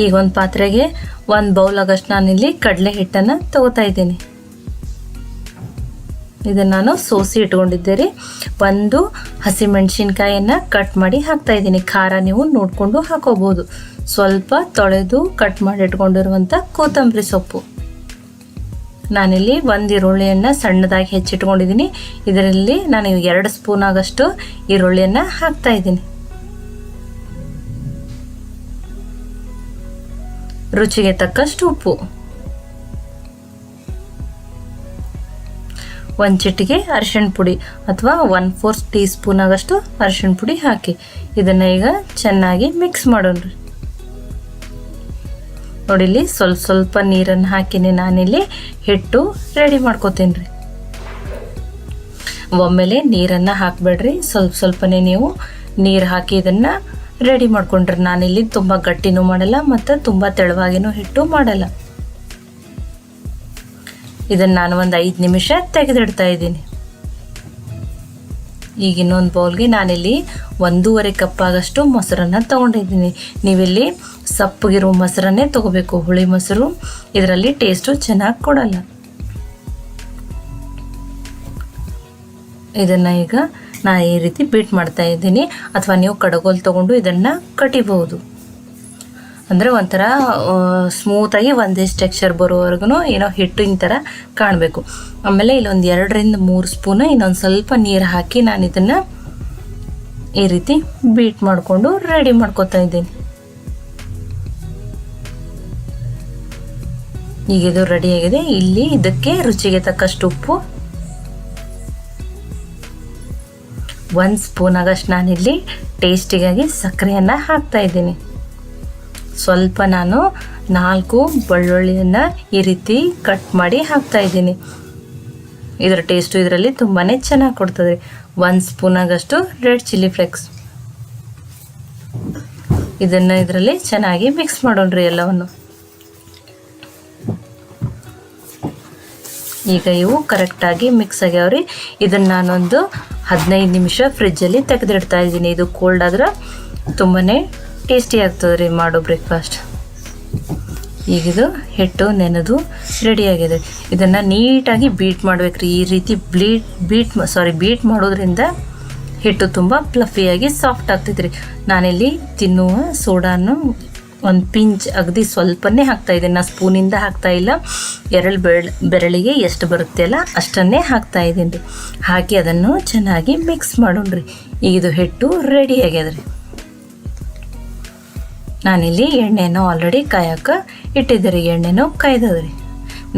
ಈಗ ಒಂದು ಪಾತ್ರೆಗೆ ಒಂದು ಬೌಲ್ ಆಗಷ್ಟು ನಾನಿಲ್ಲಿ ಕಡಲೆ ಹಿಟ್ಟನ್ನು ತಗೋತಾ ಇದ್ದೀನಿ. ಇದನ್ನು ನಾನು ಸೋಸಿ ಇಟ್ಕೊಂಡಿದ್ದೆ ರೀ ಒಂದು ಹಸಿಮೆಣಸಿನ್ಕಾಯನ್ನು ಕಟ್ ಮಾಡಿ ಹಾಕ್ತಾ ಇದ್ದೀನಿ. ಖಾರ ನೀವು ನೋಡಿಕೊಂಡು ಹಾಕೋಬೋದು. ಸ್ವಲ್ಪ ತೊಳೆದು ಕಟ್ ಮಾಡಿ ಇಟ್ಕೊಂಡಿರುವಂಥ ಕೊತ್ತಂಬರಿ ಸೊಪ್ಪು. ನಾನಿಲ್ಲಿ ಒಂದು ಈರುಳ್ಳಿಯನ್ನು ಸಣ್ಣದಾಗಿ ಹೆಚ್ಚಿಟ್ಕೊಂಡಿದ್ದೀನಿ. ಇದರಲ್ಲಿ ನಾನು ಎರಡು ಸ್ಪೂನ್ ಆಗಷ್ಟು ಈರುಳ್ಳಿಯನ್ನು ಹಾಕ್ತಾ ಇದ್ದೀನಿ. ರುಚಿಗೆ ತಕ್ಕಷ್ಟು ಉಪ್ಪು. ಒಂದು ಚಿಟಿಗೆ ಅರಿಶಿಣ ಪುಡಿ ಅಥವಾ ಒನ್ ಫೋರ್ ಟೀ ಸ್ಪೂನ್ ಆಗಷ್ಟು ಅರಿಶಿಣ ಪುಡಿ ಹಾಕಿ. ಇದನ್ನು ಈಗ ಚೆನ್ನಾಗಿ ಮಿಕ್ಸ್ ಮಾಡೋಣ. ನೋಡಿ ಇಲ್ಲಿ ಸ್ವಲ್ಪ ಸ್ವಲ್ಪ ನೀರನ್ನು ಹಾಕಿನಿ ನಾನಿಲ್ಲಿ. ಹಿಟ್ಟು ರೆಡಿ ಮಾಡ್ಕೋತೀನಿ ರೀ ಒಮ್ಮೆಲೆ ನೀರನ್ನು ಹಾಕಬೇಡ್ರಿ. ಸ್ವಲ್ಪ ಸ್ವಲ್ಪನೇ ನೀವು ನೀರು ಹಾಕಿ ಇದನ್ನು ರೆಡಿ ಮಾಡ್ಕೊಂಡ್ರೆ. ನಾನಿಲ್ಲಿ ತುಂಬ ಗಟ್ಟಿನೂ ಮಾಡಲ್ಲ ಮತ್ತು ತುಂಬ ತೆಳುವಾಗಿನೂ ಹಿಟ್ಟು ಮಾಡಲ್ಲ. ಇದನ್ನು ನಾನು ಒಂದು ಐದು ನಿಮಿಷ ತೆಗೆದಿಡ್ತಾ ಇದ್ದೀನಿ. ಈಗ ಇನ್ನೊಂದು ಬೌಲ್ಗೆ ನಾನಿಲ್ಲಿ ಒಂದೂವರೆ ಕಪ್ ಆಗಷ್ಟು ಮೊಸರನ್ನು ತೊಗೊಂಡಿದ್ದೀನಿ. ನೀವಿಲ್ಲಿ ಸಪ್ಪಗಿರೋ ಮೊಸರನ್ನೇ ತೊಗೋಬೇಕು. ಹುಳಿ ಮೊಸರು, ಇದರಲ್ಲಿ ಟೇಸ್ಟು ಚೆನ್ನಾಗಿ ಕೊಡಲ್ಲ. ಇದನ್ನು ಈಗ ನಾ ಈ ರೀತಿ ಬೀಟ್ ಮಾಡ್ತಾ ಇದ್ದೀನಿ. ಅಥವಾ ನೀವು ಕಡಗೋಲ್ ತೊಗೊಂಡು ಇದನ್ನು ಕಟಿಬಹುದು. ಅಂದರೆ ಒಂಥರ ಸ್ಮೂತಾಗಿ ಒಂದೇ ಟೆಕ್ಸ್ಚರ್ ಬರೋವರೆಗೂ ಏನೋ ಹಿಟ್ಟಿನ ಥರ ಕಾಣಬೇಕು. ಆಮೇಲೆ ಇಲ್ಲೊಂದು ಎರಡರಿಂದ ಮೂರು ಸ್ಪೂನ್ ಇನ್ನೊಂದು ಸ್ವಲ್ಪ ನೀರು ಹಾಕಿ ನಾನು ಇದನ್ನು ಈ ರೀತಿ ಬೀಟ್ ಮಾಡಿಕೊಂಡು ರೆಡಿ ಮಾಡ್ಕೊತಾ ಇದ್ದೀನಿ. ಈಗ ಇದು ರೆಡಿಯಾಗಿದೆ ಇಲ್ಲಿ ಇದಕ್ಕೆ ರುಚಿಗೆ ತಕ್ಕಷ್ಟು ಉಪ್ಪು ಒಂದು ಸ್ಪೂನ್ ಆಗಷ್ಟು ನಾನಿಲ್ಲಿ ಟೇಸ್ಟಿಗಾಗಿ ಸಕ್ಕರೆಯನ್ನು ಹಾಕ್ತಾ ಇದ್ದೀನಿ. ಸ್ವಲ್ಪ ನಾನು ನಾಲ್ಕು ಬೆಳ್ಳುಳ್ಳಿಯನ್ನು ಈ ರೀತಿ ಕಟ್ ಮಾಡಿ ಹಾಕ್ತಾ ಇದ್ದೀನಿ. ಇದರ ಟೇಸ್ಟು ಇದರಲ್ಲಿ ತುಂಬಾ ಚೆನ್ನಾಗಿ ಕೊಡ್ತದೆ. ಒಂದು ಸ್ಪೂನ್ ಆಗಷ್ಟು ರೆಡ್ ಚಿಲ್ಲಿ ಫ್ಲೇಕ್ಸ್. ಇದನ್ನು ಇದರಲ್ಲಿ ಚೆನ್ನಾಗಿ ಮಿಕ್ಸ್ ಮಾಡೋಣ್ರಿ ಎಲ್ಲವನ್ನು. ಈಗ ಇವು ಕರೆಕ್ಟಾಗಿ ಮಿಕ್ಸ್ ಆಗ್ಯಾವ್ರಿ. ಇದನ್ನು ನಾನೊಂದು ಹದಿನೈದು ನಿಮಿಷ ಫ್ರಿಜ್ಜಲ್ಲಿ ತೆಗೆದಿಡ್ತಾ ಇದ್ದೀನಿ. ಇದು ಕೋಲ್ಡ್ ಆದ್ರೆ ತುಂಬಾ ಟೇಸ್ಟಿ ಆಗ್ತದೆ ರೀ ಮಾಡೋ ಬ್ರೇಕ್ಫಾಸ್ಟ್ ಈಗಿದು ಹಿಟ್ಟು, ನೆನೆದು ಆಗಿದೆ. ಇದನ್ನು ನೀಟಾಗಿ ಬೀಟ್ ಮಾಡ್ಬೇಕ್ರಿ. ಈ ರೀತಿ ಬ್ಲೀಟ್ ಬೀಟ್ ಸಾರಿ ಬೀಟ್ ಮಾಡೋದ್ರಿಂದ ಹಿಟ್ಟು ತುಂಬ ಪ್ಲಫಿಯಾಗಿ ಸಾಫ್ಟ್ ಆಗ್ತೈತೆ ರೀ ನಾನಿಲ್ಲಿ ತಿನ್ನುವ ಸೋಡಾನು ಒಂದು ಪಿಂಚ್ ಅಗದಿ ಸ್ವಲ್ಪನೇ ಹಾಕ್ತಾ ಇದ್ದೀನಿ. ನಾನು ಸ್ಪೂನಿಂದ ಹಾಕ್ತಾ ಇಲ್ಲ. ಎರಡು ಬೆರಳು, ಬೆರಳಿಗೆ ಎಷ್ಟು ಬರುತ್ತೆ ಅಲ್ಲ, ಅಷ್ಟನ್ನೇ ಹಾಕ್ತಾ ಇದ್ದೀನಿ. ರೀ ಹಾಕಿ ಅದನ್ನು ಚೆನ್ನಾಗಿ ಮಿಕ್ಸ್ ಮಾಡೋಣ್ರಿ. ಈಗ ಇದು ಹಿಟ್ಟು ರೆಡಿ ಆಗ್ಯದ ರೀ ನಾನಿಲ್ಲಿ ಎಣ್ಣೆನ ಆಲ್ರೆಡಿ ಕಾಯಕ್ಕೆ ಇಟ್ಟಿದ್ದೆ ರೀ ಎಣ್ಣೆನೂ ಕಾಯ್ದದ್ರಿ.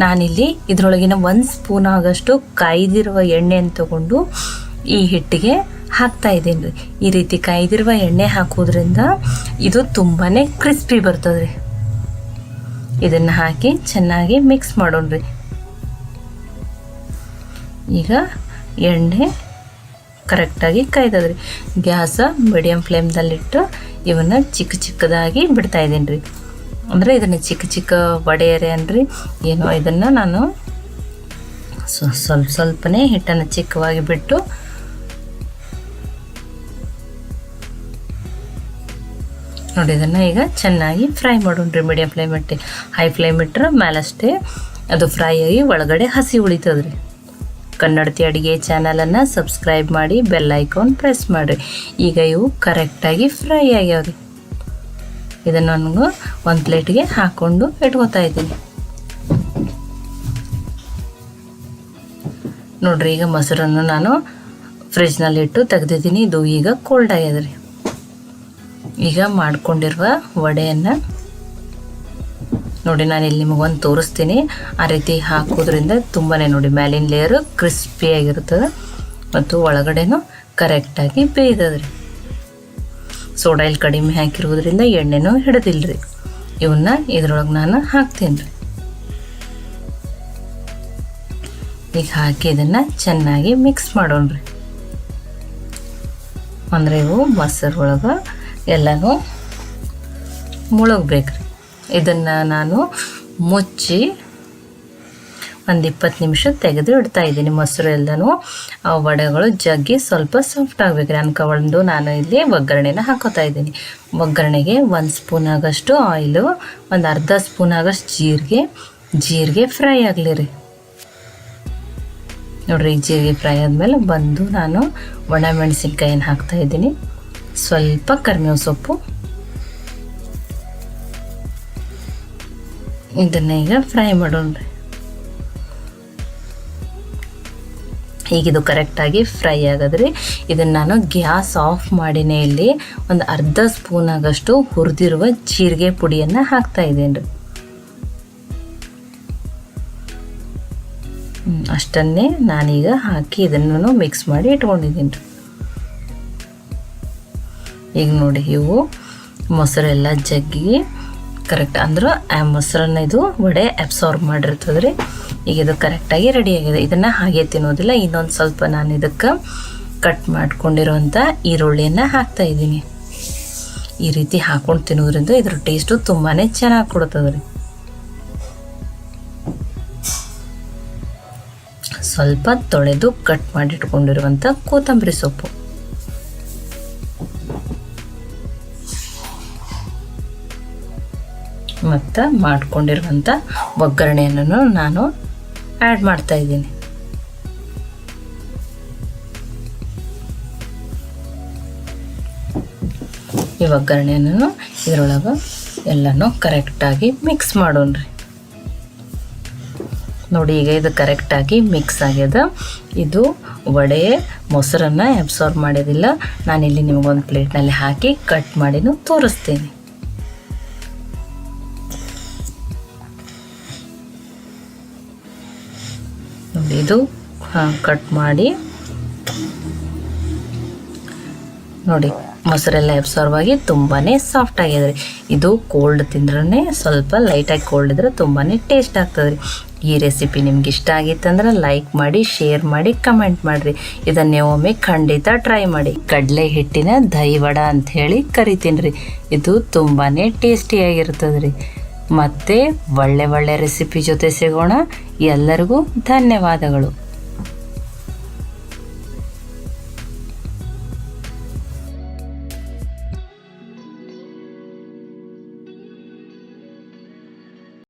ನಾನಿಲ್ಲಿ ಇದರೊಳಗಿನ ಒಂದು ಸ್ಪೂನ್ ಆಗಷ್ಟು ಕಾಯ್ದಿರುವ ಎಣ್ಣೆಯನ್ನು ತಗೊಂಡು ಈ ಹಿಟ್ಟಿಗೆ ಹಾಕ್ತಾ ಇದ್ದೀನಿ. ಈ ರೀತಿ ಕಾಯ್ದಿರುವ ಎಣ್ಣೆ ಹಾಕೋದ್ರಿಂದ ಇದು ತುಂಬಾ ಕ್ರಿಸ್ಪಿ ಬರ್ತದೆ ರೀ ಇದನ್ನು ಹಾಕಿ ಚೆನ್ನಾಗಿ ಮಿಕ್ಸ್ ಮಾಡೋಣ್ರಿ. ಈಗ ಎಣ್ಣೆ ಕರೆಕ್ಟಾಗಿ ಕಾಯ್ದದ್ರಿ. ಗ್ಯಾಸ ಮೀಡಿಯಮ್ ಫ್ಲೇಮ್ದಲ್ಲಿಟ್ಟು ಇವನ್ನ ಚಿಕ್ಕ ಚಿಕ್ಕದಾಗಿ ಬಿಡ್ತಾ ಇದ್ದೀನಿ ರೀ ಅಂದರೆ ಇದನ್ನು ಚಿಕ್ಕ ಚಿಕ್ಕ ವಡೆಯರೆ ಅನ್ರಿ. ಏನೋ ಇದನ್ನು ನಾನು ಸ್ವ- ಸ್ವಲ್ಪ ಸ್ವಲ್ಪನೇ ಹಿಟ್ಟನ್ನು ಚಿಕ್ಕವಾಗಿ ಬಿಟ್ಟು ನೋಡಿ, ಇದನ್ನು ಈಗ ಚೆನ್ನಾಗಿ ಫ್ರೈ ಮಾಡೋಣ್ರಿ ಮೀಡಿಯಮ್ ಫ್ಲೇಮ್ ಇಟ್ಟು ಹೈ ಫ್ಲೇಮ್ ಇಟ್ಟರೆ ಮೇಲಷ್ಟೇ ಅದು ಫ್ರೈ ಆಗಿ ಒಳಗಡೆ ಹಸಿ ಉಳಿತದ್ರಿ ಕನ್ನಡತಿ ಅಡುಗೆ ಚಾನಲನ್ನು ಸಬ್ಸ್ಕ್ರೈಬ್ ಮಾಡಿ ಬೆಲ್ ಐಕಾನ್ ಪ್ರೆಸ್ ಮಾಡಿರಿ. ಈಗ ಇವು ಕರೆಕ್ಟಾಗಿ ಫ್ರೈ ಆಗ್ಯಾವ್ರಿ. ಇದನ್ನು ನನಗೂ ಒಂದು ಪ್ಲೇಟ್ಗೆ ಹಾಕ್ಕೊಂಡು ಇಟ್ಕೋತಾ ಇದ್ದೀನಿ. ನೋಡ್ರಿ, ಈಗ ಮೊಸರನ್ನು ನಾನು ಫ್ರಿಜ್ನಲ್ಲಿ ಇಟ್ಟು ತೆಗೆದಿದ್ದೀನಿ. ಇದು ಈಗ ಕೋಲ್ಡ್ ಆಗ್ಯದ್ರಿ. ಈಗ ಮಾಡ್ಕೊಂಡಿರುವ ವಡೆಯನ್ನು ನೋಡಿ ನಾನು ಇಲ್ಲಿ ನಿಮಗೊಂದು ತೋರಿಸ್ತೀನಿ. ಆ ರೀತಿ ಹಾಕೋದ್ರಿಂದ ತುಂಬಾ ನೋಡಿ ಮ್ಯಾಲಿನ ಲೇಯರು ಕ್ರಿಸ್ಪಿಯಾಗಿರ್ತದೆ ಮತ್ತು ಒಳಗಡೆನೂ ಕರೆಕ್ಟಾಗಿ ಬೇಯ್ದದ್ರಿ ಸೋಡಾ ಇಲ್ಲಿ ಕಡಿಮೆ ಹಾಕಿರೋದ್ರಿಂದ ಎಣ್ಣೆನೂ ಹಿಡ್ದಿಲ್ರಿ. ಇವನ್ನ ಇದ್ರೊಳಗೆ ನಾನು ಹಾಕ್ತೀನಿ ರೀ. ಈಗ ಹಾಕಿ ಇದನ್ನು ಚೆನ್ನಾಗಿ ಮಿಕ್ಸ್ ಮಾಡೋಣ್ರಿ. ಅಂದರೆ ಇವು ಮೊಸರು ಒಳಗೆ ಎಲ್ಲನೂ ಮುಳುಗ್ಬೇಕ್ರಿ. ಇದನ್ನು ನಾನು ಮುಚ್ಚಿ ಒಂದು ಇಪ್ಪತ್ತು ನಿಮಿಷ ತೆಗೆದು ಇಡ್ತಾ ಇದ್ದೀನಿ. ಮೊಸರು ಎಲ್ಲನೂ, ಆ ವಡೆಗಳು ಜಗ್ಗಿ ಸ್ವಲ್ಪ ಸಾಫ್ಟ್ ಆಗಬೇಕು ಅನ್ಕೊಂಡು ನಾನು ಇಲ್ಲಿ ಒಗ್ಗರಣೆನ ಹಾಕೋತಾ ಇದ್ದೀನಿ. ಒಗ್ಗರಣೆಗೆ ಒಂದು ಸ್ಪೂನ್ ಆಗಷ್ಟು ಆಯಿಲು ಒಂದು ಅರ್ಧ ಸ್ಪೂನ್ ಆಗಷ್ಟು ಜೀರಿಗೆ. ಜೀರಿಗೆ ಫ್ರೈ ಆಗಲಿ ರೀ. ನೋಡ್ರಿ, ಜೀರಿಗೆ ಫ್ರೈ ಆದಮೇಲೆ ಬಂದು ನಾನು ಒಣ ಮೆಣಸಿನ್ಕಾಯಿನ ಹಾಕ್ತಾ ಸ್ವಲ್ಪ ಕರಿಬೇವು ಸೊಪ್ಪು. ಇದನ್ನ ಈಗ ಫ್ರೈ ಮಾಡೋಣ ಈಗ ಇದು ಕರೆಕ್ಟಾಗಿ ಫ್ರೈ ಆಗದ್ರಿ ಇದನ್ನು ನಾನು ಗ್ಯಾಸ್ ಆಫ್ ಮಾಡಿನೇ ಇಲ್ಲಿ ಒಂದು ಅರ್ಧ ಸ್ಪೂನ್ ಆಗಷ್ಟು ಹುರಿದಿರುವ ಜೀರಿಗೆ ಪುಡಿಯನ್ನು ಹಾಕ್ತಾ ಇದ್ದೀನಿ ರೀ. ಅಷ್ಟನ್ನೇ ನಾನೀಗ ಹಾಕಿ ಇದನ್ನು ಮಿಕ್ಸ್ ಮಾಡಿ ಇಟ್ಕೊಂಡಿದ್ದೀನಿ ರೀ. ಈಗ ನೋಡಿ ಇವು ಮೊಸರೆಲ್ಲ ಜಗ್ಗಿ. ಕರೆಕ್ಟ್ ಅಂದ್ರೆ ಆ ಮೊಸರನ್ನ ಇದು ವಡೆ ಅಬ್ಸಾರ್ಬ್ ಮಾಡಿರ್ತದೆ ರೀ. ಈಗ ಇದು ಕರೆಕ್ಟಾಗಿ ರೆಡಿ ಆಗಿದೆ. ಇದನ್ನು ಹಾಗೆ ತಿನ್ನೋದಿಲ್ಲ. ಇನ್ನೊಂದು ಸ್ವಲ್ಪ ನಾನು ಇದಕ್ಕೆ ಕಟ್ ಮಾಡ್ಕೊಂಡಿರೋಂಥ ಈರುಳ್ಳಿಯನ್ನು ಹಾಕ್ತಾ ಇದ್ದೀನಿ. ಈ ರೀತಿ ಹಾಕೊಂಡು ತಿನ್ನೋದ್ರಿಂದ ಇದ್ರ ಟೇಸ್ಟು ತುಂಬಾ ಚೆನ್ನಾಗಿ ಕೊಡ್ತದೆ ರೀ. ಸ್ವಲ್ಪ ತೊಳೆದು ಕಟ್ ಮಾಡಿಟ್ಕೊಂಡಿರುವಂಥ ಕೊತ್ತಂಬರಿ ಸೊಪ್ಪು. ಮತ್ತು ಮಾಡಿಕೊಂಡಿರುವಂಥ ಒಗ್ಗರಣೆಯನ್ನು ನಾನು ಆ್ಯಡ್ ಮಾಡ್ತಾ ಇದ್ದೀನಿ. ಈ ಒಗ್ಗರಣೆಯನ್ನು ಇದರೊಳಗೆ ಎಲ್ಲನೂ ಕರೆಕ್ಟಾಗಿ ಮಿಕ್ಸ್ ಮಾಡೋಣ್ರಿ. ನೋಡಿ, ಈಗ ಇದು ಕರೆಕ್ಟಾಗಿ ಮಿಕ್ಸ್ ಆಗ್ಯದ. ಇದು ವಡೆ, ಮೊಸರನ್ನು ಅಬ್ಸಾರ್ಬ್ ಮಾಡೋದಿಲ್ಲ. ನಾನಿಲ್ಲಿ ನಿಮಗೊಂದು ಪ್ಲೇಟ್ನಲ್ಲಿ ಹಾಕಿ ಕಟ್ ಮಾಡಿನೂ ತೋರಿಸ್ತೀನಿ. ನೋಡಿ, ಇದು ಕಟ್ ಮಾಡಿ. ನೋಡಿ, ಮೊಸರೆಲ್ಲ ಎಬ್ಸಾರ್ವ್ ಆಗಿ ತುಂಬಾ ಸಾಫ್ಟ್ ಆಗಿದೆ ಇದು ಕೋಲ್ಡ್ ತಿಂದ್ರೆ ಸ್ವಲ್ಪ ಲೈಟಾಗಿ ಕೋಲ್ಡ್ ಇದ್ರೆ ತುಂಬಾ ಟೇಸ್ಟ್ ಆಗ್ತದೆ ರೀ ಈ ರೆಸಿಪಿ ನಿಮ್ಗೆ ಇಷ್ಟ ಆಗಿತ್ತಂದ್ರೆ ಲೈಕ್ ಮಾಡಿ ಶೇರ್ ಮಾಡಿ ಕಮೆಂಟ್ ಮಾಡಿರಿ. ಇದನ್ನೇ ಒಮ್ಮೆ ಖಂಡಿತ ಟ್ರೈ ಮಾಡಿ. ಕಡಲೆ ಹಿಟ್ಟಿನ ದಹಿವಡ ಅಂತ ಹೇಳಿ ಕರಿತೀನಿ ರೀ ಇದು ತುಂಬಾ ಟೇಸ್ಟಿಯಾಗಿರ್ತದೆ ರೀ ಮತ್ತೆ ಒಳ್ಳೆ ಒಳ್ಳೆ ರೆಸಿಪಿ ಜೊತೆ ಸಿಗೋಣ. ಎಲ್ಲರಿಗೂ ಧನ್ಯವಾದಗಳು.